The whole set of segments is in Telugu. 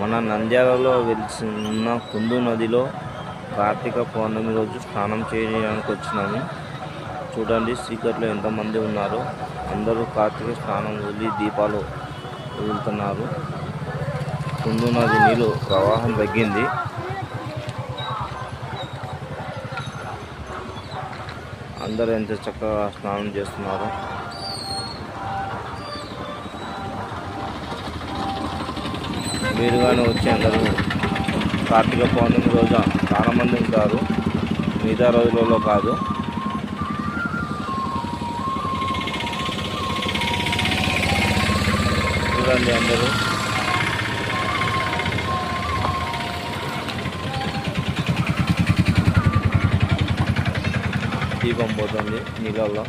మన నంద్యాలలో వెలిసిన ఉన్న కుందు నదిలో కార్తీక పౌర్ణమి రోజు స్నానం చేయడానికి వచ్చినాము. చూడండి సీకర్లో ఎంతమంది ఉన్నారు. అందరూ కార్తీక స్నానం వదిలి దీపాలు వదులుతున్నారు కుందు నది నీళ్ళు ప్రవాహం తగ్గింది. అందరూ ఎంత చక్కగా స్నానం చేస్తున్నారు. మీరు కానీ వచ్చి అందరూ కార్తీక పౌర్ణమి రోజు చాలామంది ఉంటారు. మిగతా రోజులలో కాదు. చూడండి అందరూ. దీపం పోతుంది నీళ్ళల్లో.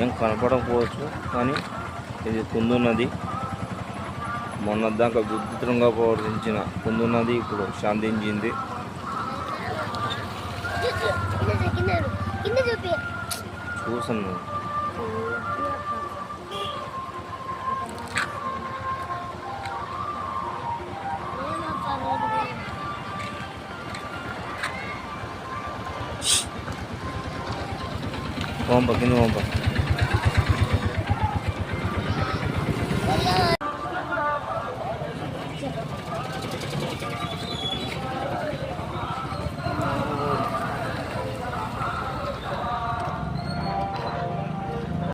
ఏం కనపడకపోవచ్చు కానీ ఇది కుందు నది. మొన్న దాకా విద్యుత్రంగా ప్రవర్తించిన కుందు నది ఇప్పుడు శాంతించింది. కింద కింద కింద చూసాను పంప కింద పంప あっ!